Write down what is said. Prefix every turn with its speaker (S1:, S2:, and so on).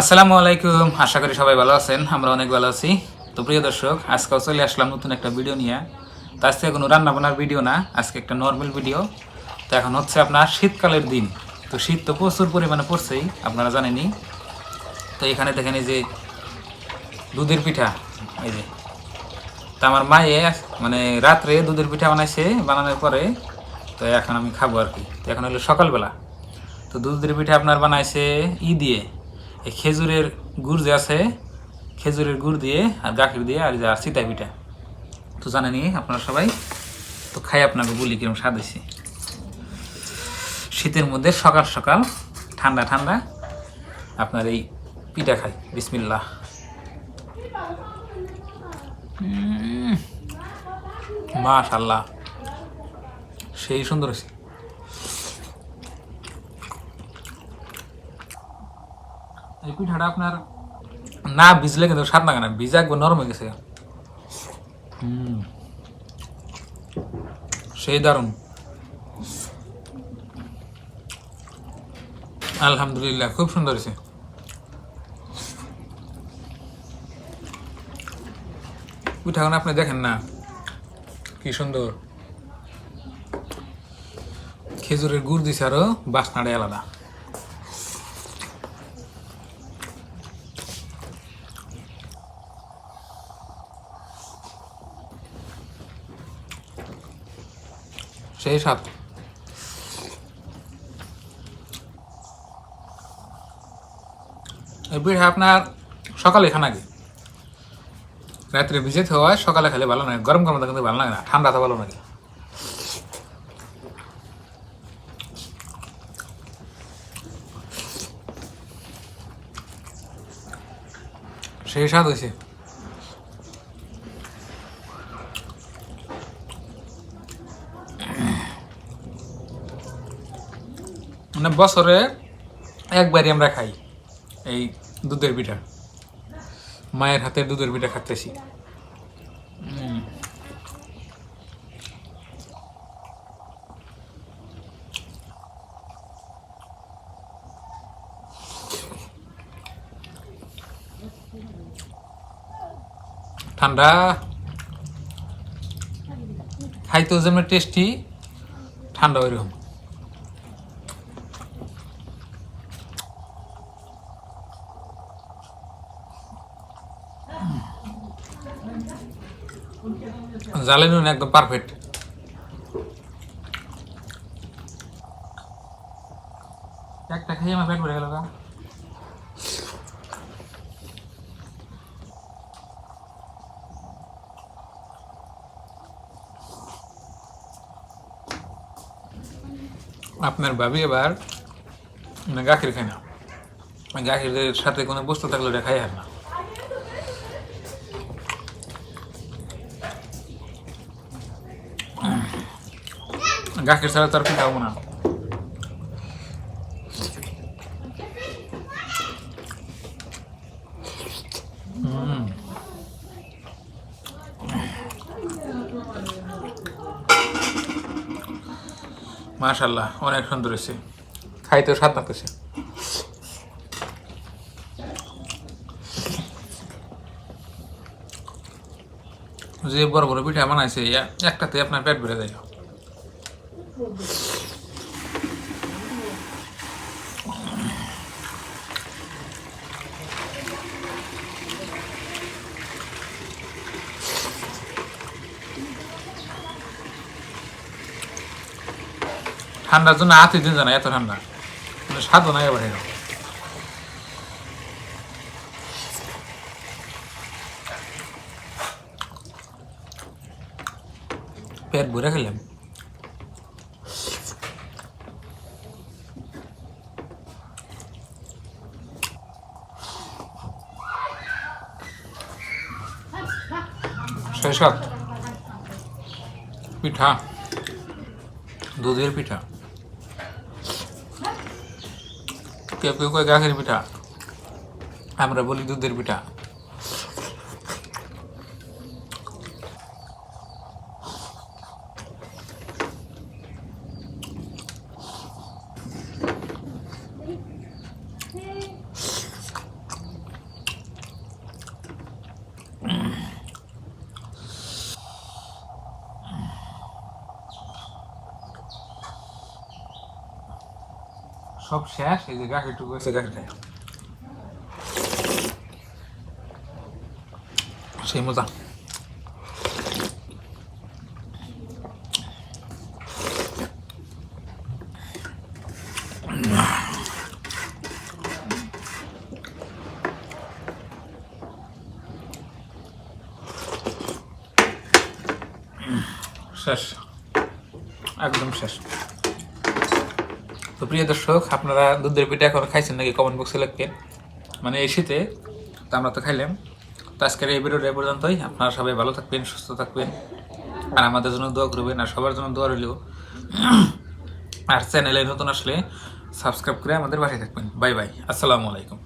S1: আসসালামু আলাইকুম, আশা করি সবাই ভালো আছেন, আমরা অনেক ভালো আছি। তো প্রিয় দর্শক, আজকেও চলে আসলাম নতুন একটা ভিডিও নিয়ে। তো আজকে কোনো রান্না বান্নার ভিডিও না, আজকে একটা নর্মাল ভিডিও তো এখন হচ্ছে আপনার শীতকালের দিন। তো শীত তো প্রচুর পরিমাণে পড়ছেই, আপনারা জানেনই। তো এখানে দেখেন এই যে দুধের পিঠা, এই যে। তো আমার মায়ে মানে রাত্রে দুধের পিঠা বানাইছে, বানানোর পরে তো এখন আমি খাব আর কি। তো এখন হলো সকালবেলা। তো দুধের পিঠা আপনার বানাইছে ই দিয়ে এই খেজুরের গুড় যে আছে, খেজুরের গুড় দিয়ে আর গাখির দিয়ে আর যে আর সীতা পিঠা। তো জানেনি আপনারা সবাই। তো খাই আপনাকে বলি কীরকম স্বাদ হয়েছে। শীতের মধ্যে সকাল সকাল ঠান্ডা ঠান্ডা আপনার এই পিঠা খাই। বিসমিল্লাহ। মাশাল্লাহ সেই সুন্দর হয়েছে। এই পিঠাটা আপনার না ভিজলে কিন্তু স্বাদ লাগে না, ভিজা একবার নরম হয়ে গেছে। হুম। সেই দারুণ আলহামদুলিল্লাহ, খুব সুন্দর হয়েছে পিঠাগুলো আপনি দেখেন না, কি সুন্দর খেজুরের গুড় দিছে আরও বাসনাটাই আলাদা। সেই সাত এই আপনার সকালে খান আগে রাত্রে ভিজেতে হয় সকালে খেলে ভালো লাগে। গরম গরম কিন্তু ভালো লাগে না, ঠান্ডা তো ভালো লাগে। সেই স্বাদ হয়েছে মানে বছরে একবারই আমরা খাই এই দুধের পিঠা। মায়ের হাতের দুধের পিঠা খাচ্তেছি উম। ঠান্ডা। খাইতেও যেমন টেস্টি ঠান্ডা ওইরকম। জালে নুন একদম পারফেক্ট একটা খেয়ে আমার পেট ভরে গেল আপনার ভাবি এবার মানে গাখির খায় না। গাখিরের সাথে কোনো বস্তু থাকলে ওটা খাই আর না। গাখির ছাড়া তার খাব না। মাশাল্লাহ অনেক সুন্দর হয়েছে। খাইতেও স্বাদ লাগতেছে। যে বড় বড় পিঠা বানাইছে একটাতে আপনার পেট ভরে যায়। ঠান্ডার জন্য হাতে দিন জানা এত ঠান্ডা মানে স্বাদও নাই এবার এরকম। পেট ভরে খেলাম শৈশব পিঠা। দুধের পিঠা। কেউ কেউ কয় গাখের পিঠা। আমরা বলি দুধের পিঠা। সব শেষ এই যে গাখিটুকু আছে গাখি খাই সেই মজা। শেষ। একদম শেষ। তো প্রিয় দর্শক, আপনারা দুধের পিঠা এখন খাইছেন নাকি? কমেন্ট বক্সে লিখবেন মানে এই শীতে তো আমরা তো খাইলাম। তো আজকের এই ভিডিওটা পর্যন্তই। আপনারা সবাই ভালো থাকবেন, সুস্থ থাকবেন। আর আমাদের জন্য দোয়া করবেন, আর সবার জন্য দোয়া রইলেও আর চ্যানেলে নতুন আসলে সাবস্ক্রাইব করে আমাদের বাসায় থাকবেন। Bye bye. আসসালামু আলাইকুম।